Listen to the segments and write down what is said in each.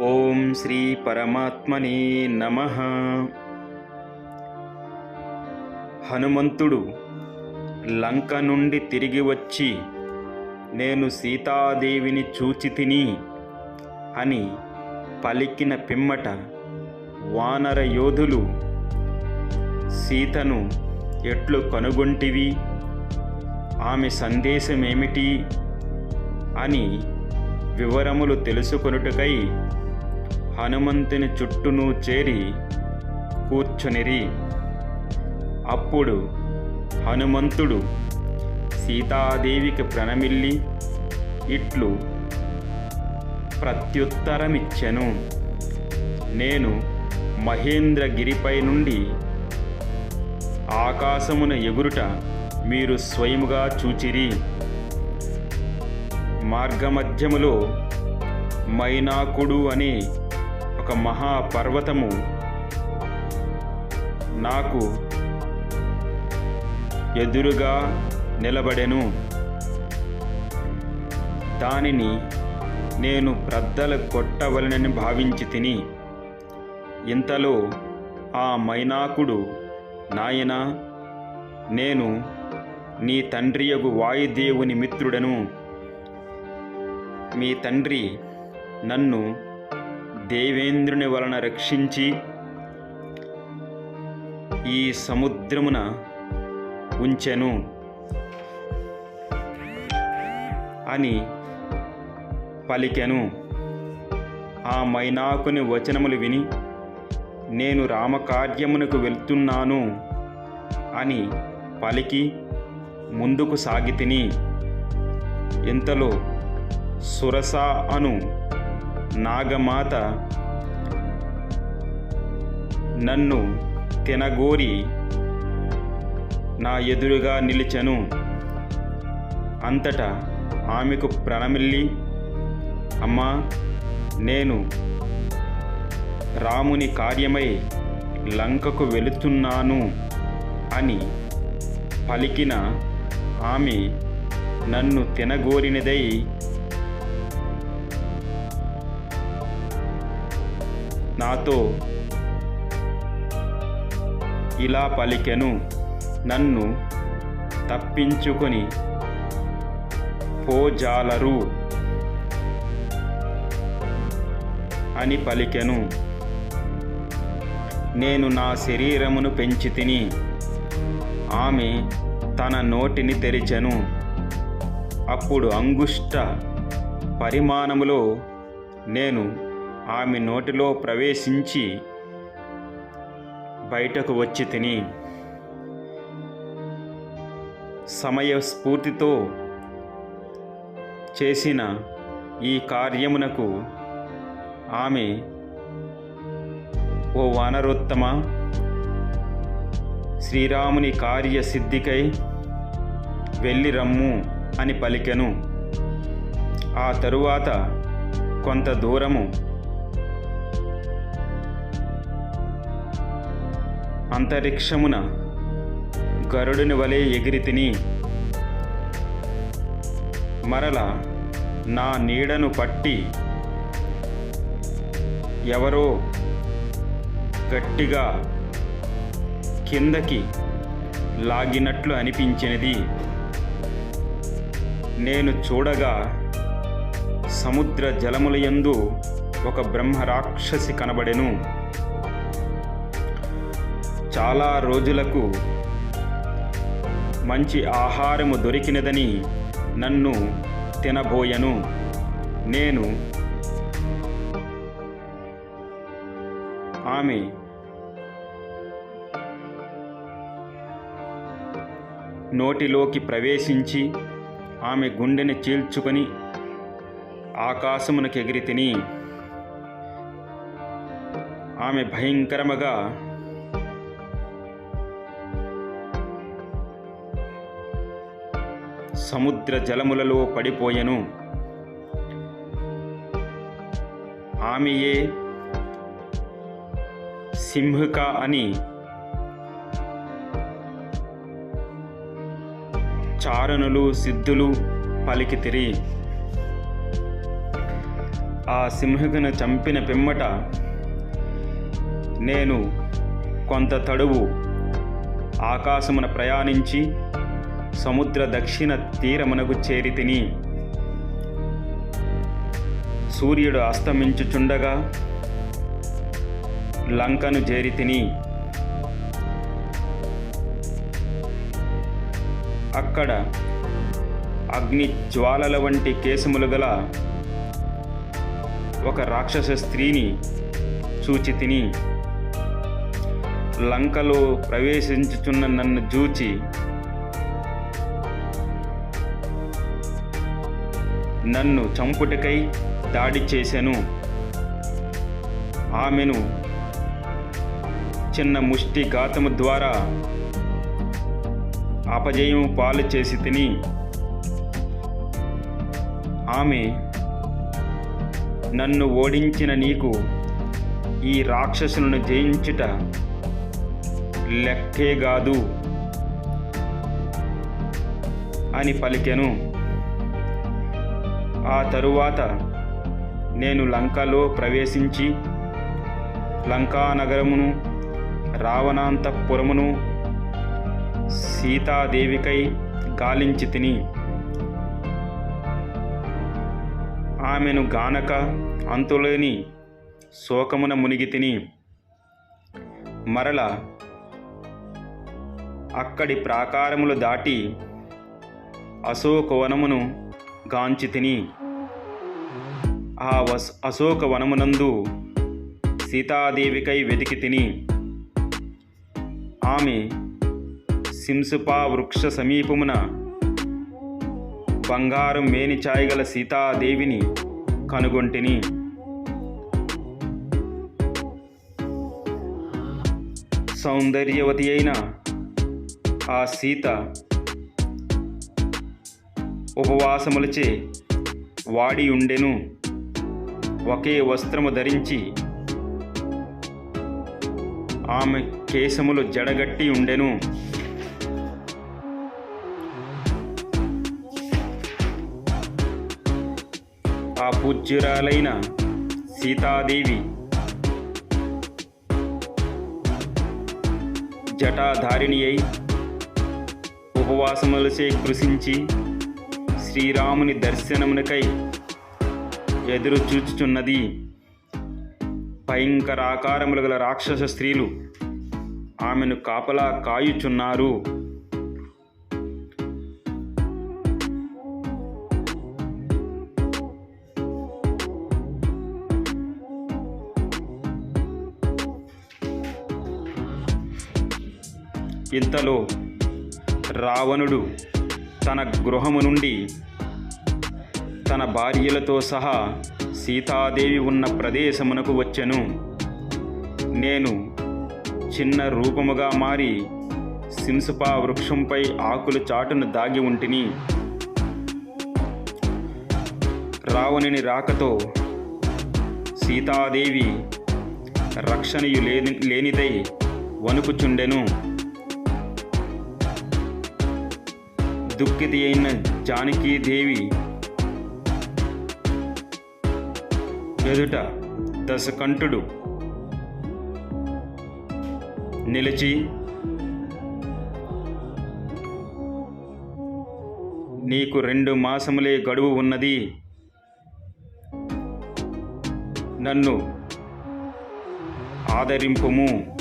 ఓం శ్రీ పరమాత్మనే నమ. హనుమంతుడు లంక నుండి తిరిగి వచ్చి నేను సీతాదేవిని చూచి తిని అని పలికిన పిమ్మట వానర యోధులు సీతను ఎట్లు కనుగొంటివి? ఆమె సందేశమేమిటి అని వివరములు తెలుసుకొనుటకై హనుమంతుని చుట్టూను చేరి కూర్చునిరి. అప్పుడు హనుమంతుడు సీతాదేవికి ప్రణమిల్లి ఇట్లు ప్రత్యుత్తరమిచ్చెను. నేను మహేంద్రగిరిపై నుండి ఆకాశమున ఎగురుట మీరు స్వయముగా చూచిరి. మార్గమధ్యములో మైనాకుడు అనే ఒక మహాపర్వతము. నాకు ఎదురుగా నిలబడెను. దానిని నేను ప్రద్దలు కొట్టవలనని భావించి తిని ఇంతలో ఆ మైనాకుడు నాయన నేను నీ తండ్రియగు వాయుదేవుని మిత్రుడను. మీ తండ్రి నన్ను దేవేంద్రుని వలన రక్షించి ఈ సముద్రమున ఉంచెను అని పలికెను. ఆ మైనాకుని వచనములు విని నేను రామకార్యమునకు వెళ్తున్నాను అని పలికి ముందుకు సాగితిని. ఇంతలో సురస అను నాగమాత నన్ను తినగోరి నా ఎదురుగా నిలిచెను. అంతటా ఆమెకు ప్రణమిల్లి అమ్మా నేను రాముని కార్యమై లంకకు వెళుతున్నాను అని పలికిన ఆమె నన్ను తినగోరినదై నాతో ఇలా పలికెను. నన్ను తప్పించుకొని పోజాలరు అని పలికెను. నేను నా శరీరమును పెంచి తిని ఆమె తన నోటిని తెరిచెను. అప్పుడు అంగుష్ట పరిమాణములో నేను ఆమె నోటిలో ప్రవేశించి బయటకు వచ్చి తిని సమయస్ఫూర్తితో చేసిన ఈ కార్యమునకు ఆమె ఓ వానరోత్తమ శ్రీరాముని కార్యసిద్ధికై వెళ్ళి రమ్ము అని పలికెను. ఆ తరువాత కొంత దూరము అంతరిక్షమున గరుడుని వలె ఎగిరి తిని మరల నా నీడను పట్టి ఎవరో గట్టిగా కిందకి లాగినట్లు అనిపించినది. నేను చూడగా సముద్ర జలములయందు ఒక బ్రహ్మరాక్షసి కనబడెను. చాలా రోజులకు మంచి ఆహారము దొరికినదని నన్ను తినబోయను. నేను ఆమె నోటిలోకి ప్రవేశించి ఆమె గుండెని చీల్చుకొని ఆకాశమునకు ఎగిరి తిని ఆమె భయంకరముగా సముద్ర జలములలో పడిపోయెను. ఆమెయే సింహిక అని చారణులు సిద్ధులు పలికితిరి ఆ సింహకును చంపిన పిమ్మట నేను కొంత తడువు ఆకాశమున ప్రయాణించి సముద్ర దక్షిణ తీరమునకు చేరి తిని సూర్యుడు అస్తమించుచుండగా లంకను చేరి తిని అక్కడ అగ్ని జ్వాలల వంటి కేశములు గల ఒక రాక్షస స్త్రీని చూచి తిని లంకలో ప్రవేశించుచున్న నన్ను చూచి నన్ను చంపుటకై దాడి చేశాను ఆమెను చిన్న ముష్టి ఘాతము ద్వారా అపజయం పాలు చేసి తిని ఆమె నన్ను ఓడించిన నీకు ఈ రాక్షసులను జయించుట లెక్కే కాదు అని పలికెను. ఆ తరువాత నేను లంకలో ప్రవేశించి లంకా నగరమును రావణాంతపురమును సీతాదేవికై గాలించి తిని ఆమెను గానక అంతులేని శోకమున మునిగి తిని మరల అక్కడి ప్రాకారములు దాటి అశోకవనమును గాంచి తిని ఆ వస్ అశోక వనమునందు సీతాదేవికై వెతికి తిని ఆమె సింసుపా వృక్ష సమీపమున బంగారం మేని చాయగల సీతాదేవిని కనుగొంటిని. సౌందర్యవతి అయిన ఆ సీత ఉపవాసములచే వాడి ఉండెను. ఒకే వస్త్రము ధరించి ఆమె కేశములు జడగట్టి ఉండెను. ఆ పూజ్యురాలైన సీతాదేవి జటాధారిణి అయి ఉపవాసములచే కృషించి శ్రీరాముని దర్శనమునకై ఎదురు చూచుచున్నది భయంకరాకారములు గల రాక్షస స్త్రీలు. ఆమెను కాపలా కాయుచున్నారు. ఇంతలో రావణుడు తన గృహము నుండి తన భార్యలతో సహా సీతాదేవి ఉన్న ప్రదేశమునకు వచ్చెను. నేను చిన్న రూపముగా మారి సింసుపా వృక్షంపై ఆకులు చాటును దాగి ఉంటిని. రావణుని రాకతో సీతాదేవి రక్షణయు లేని లేనిదై వణుకుచుండెను. దుఃఖితి అయిన జానకీదేవి ఎదుట దశకంఠుడు నిలిచి నీకు రెండు మాసములే గడువు ఉన్నది. నన్ను ఆదరింపుము.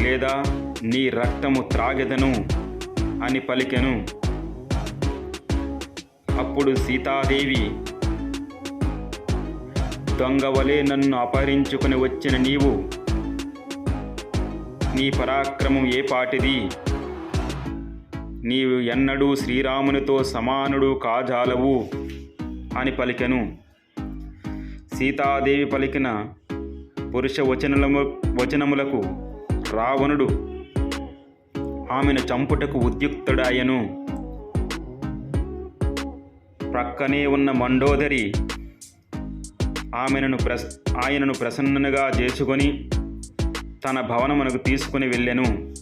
లేదా నీ రక్తము త్రాగెదను. అని పలికెను. అప్పుడు సీతాదేవి దొంగవలే నన్ను అపహరించుకుని వచ్చిన నీవు నీ పరాక్రమం ఏ పాటిది? నీవు ఎన్నడూ శ్రీరామునితో సమానుడు కాజాలవు అని పలికెను. సీతాదేవి పలికిన పురుష వచనము వచనములకు రావణుడు ఆమెను చంపుటకు ఉద్యుక్తుడాయను. ప్రక్కనే ఉన్న మండోదరి ఆమెను ప్రస్ ఆయనను ప్రసన్నగా చేసుకొని తన భవనమునకు తీసుకుని వెళ్ళెను.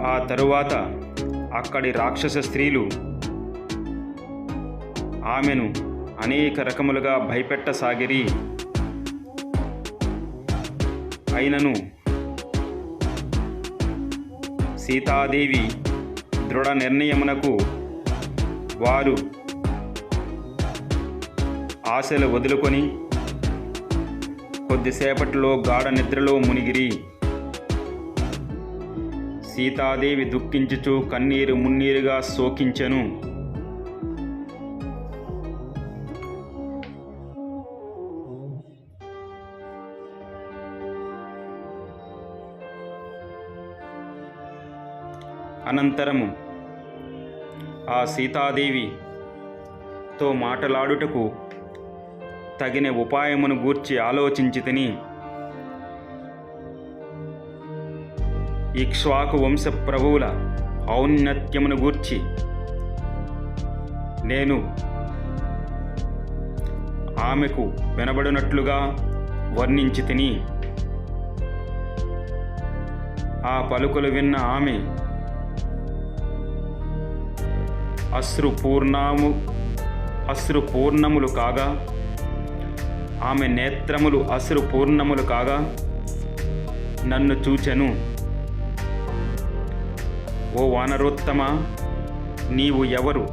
ఆ తరువాత అక్కడి రాక్షస స్త్రీలు ఆమెను అనేక రకములుగా భయపెట్టసాగిరి. అయినను సీతాదేవి దృఢ నిర్ణయమునకు వారు ఆశలు వదులుకొని కొద్దిసేపట్లో గాఢ నిద్రలో మునిగిరి. సీతాదేవి దుఃఖించుచు కన్నీరు మున్నీరుగా శోకించెను. అనంతరము ఆ సీతాదేవితో మాటలాడుటకు తగిన ఉపాయమును గూర్చి ఆలోచించి తిని ఇక్ష్వాకు వంశ ప్రభువుల ఔన్నత్యమును గూర్చి నేను ఆమెకు వినబడినట్లుగా వర్ణించి తిని ఆ పలుకులు విన్న ఆమె అశ్రు పూర్ణము అశ్రు పూర్ణములు కాగా ఆమె నేత్రములు అశ్రు పూర్ణములు కాగా నన్ను చూచెను. ఓ వానరోత్తమ నీవు ఎవరు?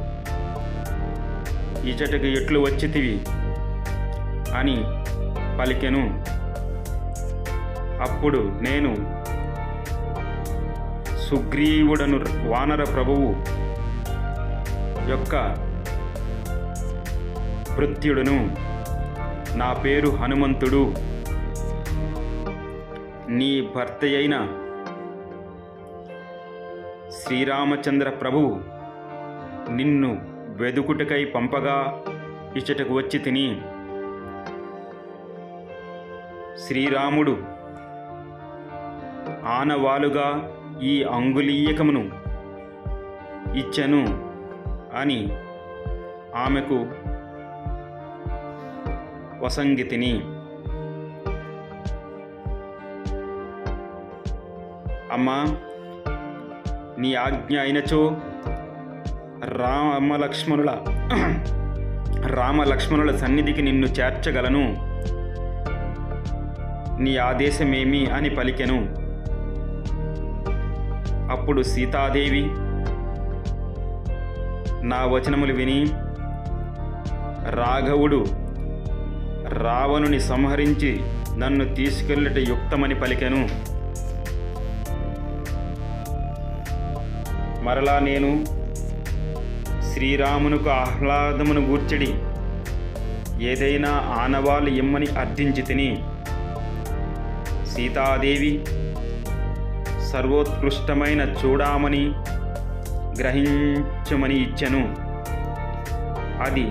ఇచటకు ఎట్లు వచ్చితివి? అని పలికెను. అప్పుడు నేను సుగ్రీవుడను వానర ప్రభువు యొక్క భృత్యుడును నా పేరు హనుమంతుడు. నీ భర్త అయిన శ్రీరామచంద్ర ప్రభు నిన్ను వెదుకుటకై పంపగా ఇచ్చటకు వచ్చి తిని శ్రీరాముడు ఆనవాలుగా ఈ అంగుళీయకమును ఇచ్చను. అని ఆమెకు వసంగితిని అమ్మా నీ ఆజ్ఞ అయినచో రామలక్ష్మణుల రామలక్ష్మణుల సన్నిధికి నిన్ను చేర్చగలను. నీ ఆదేశమేమి అని పలికెను. అప్పుడు సీతాదేవి నా వచనములు విని రాఘవుడు రావణుని సంహరించి నన్ను తీసుకెళ్ళట యుక్తమని పలికెను. మరలా నేను శ్రీరామునకు ఆహ్లాదమును గూర్చడి ఏదైనా ఆనవాళ్ళు ఇమ్మని అర్థించి తిని సీతాదేవి సర్వోత్కృష్టమైన చూడామని గ్రహించమని ఇచ్చెను. అది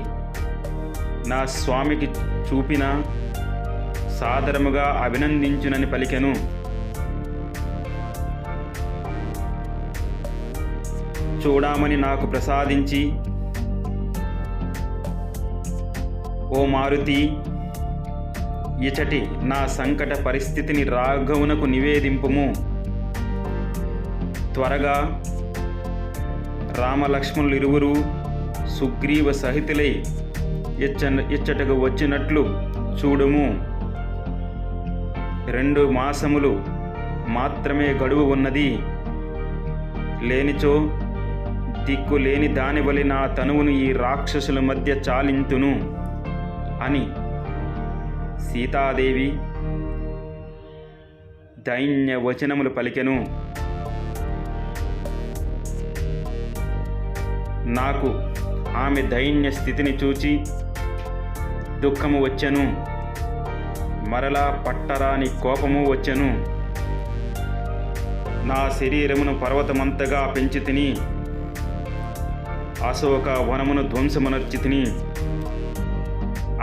నా స్వామికి చూపిన సాదరముగా అభినందించునని పలికెను. చూడమని నాకు ప్రసాదించి ఓ మారుతి ఇచటి నా సంకట పరిస్థితిని రాఘవునకు నివేదింపుము. త్వరగా రామలక్ష్మణులు ఇరువురు సుగ్రీవ సహితులై ఇచ్చ ఇచ్చటకు వచ్చినట్లు చూడుము. రెండు మాసములు మాత్రమే గడువు ఉన్నది. లేనిచో దిక్కు లేని దానివలి నా తనువును ఈ రాక్షసుల మధ్య చాలింతును అని సీతాదేవి దైన్య వచనములు పలికెను. నాకు ఆమె దైన్య స్థితిని చూచి దుఃఖము వచ్చెను. మరలా పట్టరాని కోపము వచ్చెను. నా శరీరమును పర్వతమంతగా పెంచి తిని అశోక వనమును ధ్వంసమునర్చి తిని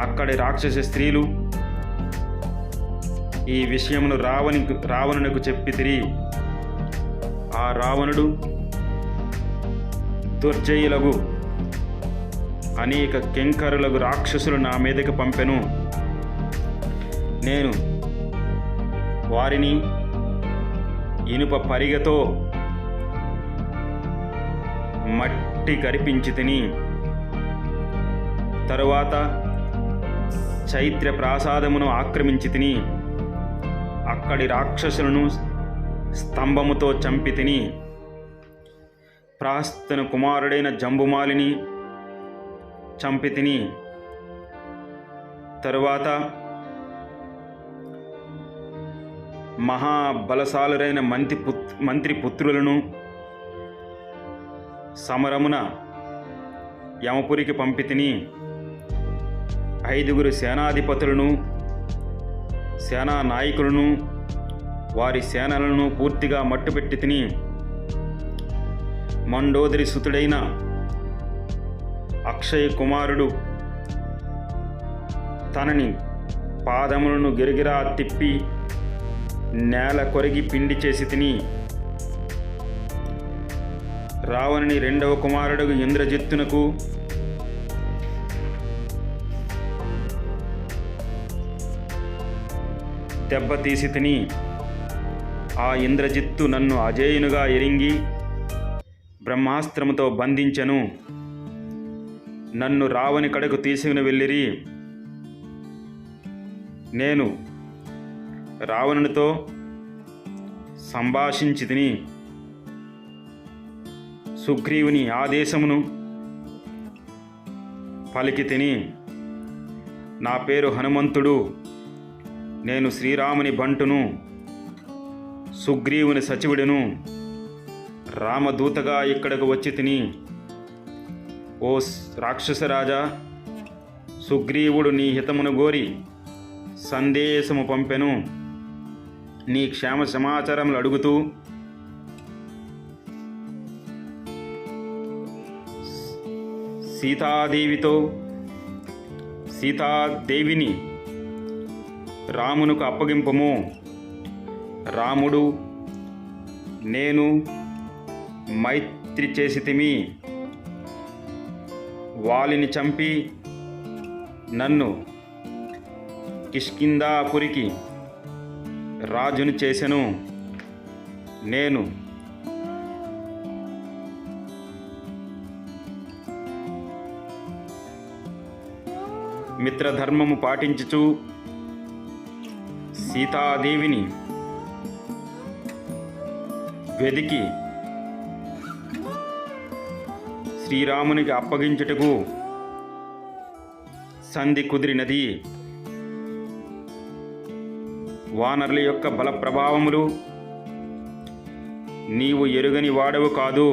అక్కడి రాక్షస స్త్రీలు ఈ విషయమును రావణి రావణునకు చెప్పి తిరిగి ఆ రావణుడు దుర్జయులగు. అనేక కింకరులకు రాక్షసులు నా మీదకి పంపెను. నేను వారిని ఇనుప పరిగతో మట్టి కరిపించి తిని తరువాత చైత్ర ప్రాసాదమును ఆక్రమించి తిని అక్కడి రాక్షసులను స్తంభముతో చంపి తిని ప్రాస్తన కుమారుడైన జంబుమాలిని చంపి తిని తరువాత మహాబలశాలురైన మంత్రి పుత్ మంత్రి పుత్రులను సమరమున యమపురికి పంపి తిని ఐదుగురు సేనాధిపతులను సేనా నాయకులను వారి సేనలను పూర్తిగా మట్టుపెట్టి తిని మండోదరి సుతుడైన అక్షయ్ కుమారుడు తనని పాదములను గిరిగిరా తిప్పి నేల కొరిగి పిండి చేసి తిని రావణుని రెండవ కుమారుడు ఇంద్రజిత్తునకు దెబ్బతీసి తిని ఆ ఇంద్రజిత్తు నన్ను అజేయునుగా ఎరింగి బ్రహ్మాస్త్రముతో బంధించెను. నన్ను రావని కడకు తీసుకుని వెళ్ళిరి. నేను రావణునితో సంభాషించి తిని సుగ్రీవుని ఆదేశమును పలికి తిని నా పేరు హనుమంతుడు. నేను శ్రీరాముని బంటును. సుగ్రీవుని సచివుడును. రామదూతగా ఇక్కడకు వచ్చి తిని ఓ రాక్షసరాజా సుగ్రీవుడు నీ హితమును గోరి సందేశము పంపెను. నీ క్షేమ సమాచారములు అడుగుతూ సీతాదేవితో సీతాదేవిని రామునకు అప్పగింపము. రాముడు నేను మైత్రి చేసితిమి వాలిని చంపి నన్ను కిష్కిందాపురికి రాజును చేసెను. నేను మిత్రధర్మము పాటించుచు సీతాదేవిని వెదికి శ్రీరామునికి అప్పగించుటకు సంధి కుదిరినది. వానరుల యొక్క బల ప్రభావములు నీవు ఎరుగని వాడవు కాదు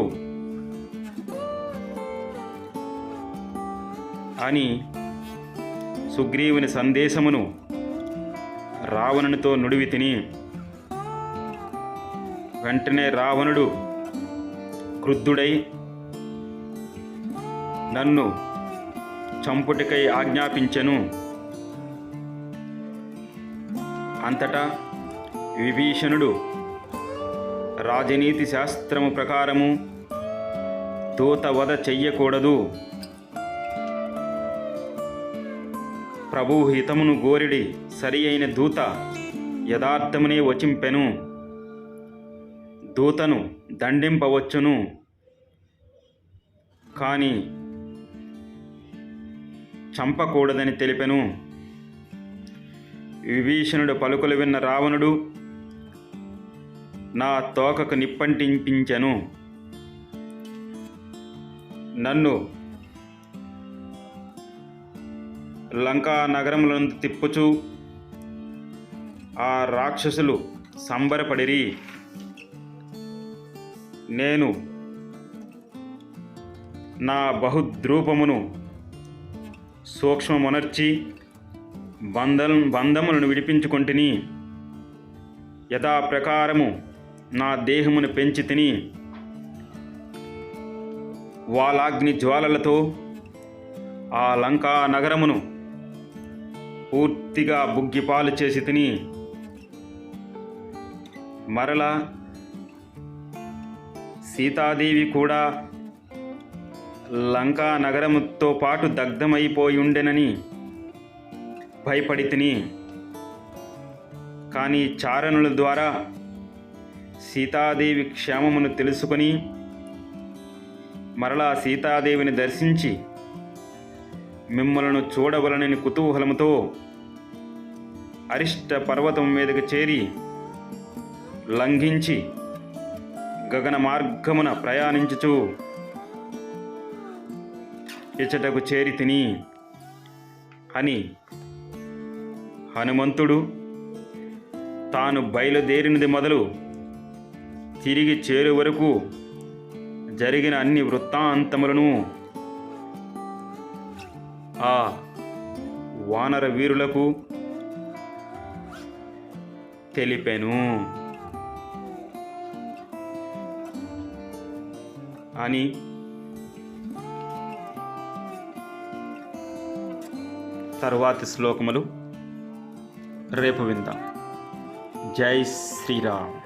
అని సుగ్రీవుని సందేశమును రావణునితో నుడివి తిని వెంటనే రావణుడు క్రుద్ధుడై నన్ను చంపుటికై ఆజ్ఞాపించెను. అంతటా విభీషణుడు రాజనీతి శాస్త్రము ప్రకారము దూత వధ చెయ్యకూడదు. ప్రభు హితమును గోరిడి సరి అయిన దూత యథార్థమునే వచింపెను. దూతను దండింపవచ్చును. కానీ చంపకూడదని తెలిపెను. విభీషణుడు పలుకులు విన్న రావణుడు నా తోకకు నిప్పంటింపించెను. నన్ను లంకా నగరములందు తిప్పుచు ఆ రాక్షసులు సంబరపడిరి. నేను నా బహుద్రూపమును సూక్ష్మమునర్చి బంధం బంధములను విడిపించుకొంటిని. యథాప్రకారము నా దేహమును పెంచి తిని వాలాగ్ని జ్వాలలతో ఆ లంకా నగరమును పూర్తిగా బుగ్గిపాలు చేసి తిని మరలా సీతాదేవి కూడా లంకా నగరముతో పాటు దగ్ధమైపోయి ఉండెనని భయపడి తిని కానీ చారణుల ద్వారా సీతాదేవి క్షేమమును తెలుసుకొని మరలా సీతాదేవిని దర్శించి మిమ్మలను చూడవలనని కుతూహలముతో అరిష్ట పర్వతం మీదకు చేరి లంఘించి గగన మార్గమున ప్రయాణించుచు ఇచ్చటకు చేరి తిని. అని హనుమంతుడు తాను బయలుదేరినది మొదలు తిరిగి చేరు వరకు జరిగిన అన్ని వృత్తాంతములను ఆ వానర వీరులకు తెలిపెను. అని తరువాతి శ్లోకములు రేపు విందాం. జై శ్రీరామ్.